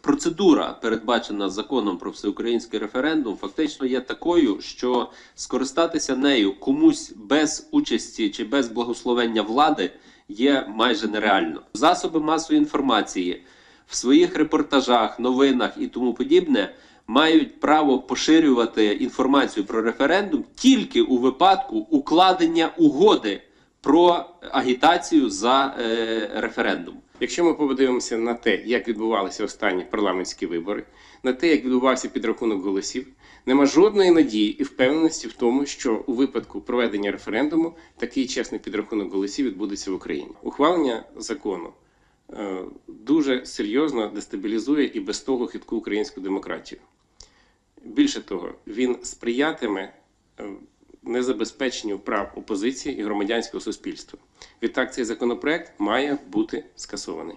процедура, передбачена законом про всеукраїнський референдум, фактично є такою, що скористатися нею комусь без участі чи без благословення влади є майже нереально. Засоби масової інформації в своїх репортажах, новинах і тому подібне мають право поширювати інформацію про референдум тільки у випадку укладення угоди про агітацію за е, референдум. Якщо ми подивимося на те, як відбувалися останні парламентські вибори, на те, як відбувався підрахунок голосів, нема жодної надії і впевненості в тому, що у випадку проведення референдуму такий чесний підрахунок голосів відбудеться в Україні. Ухвалення закону е, дуже серйозно дестабілізує і без того хитку українську демократію. Більше того, він сприятиме е, незабезпеченню прав опозиції і громадянського суспільства. Відтак, цей законопроект має бути скасований.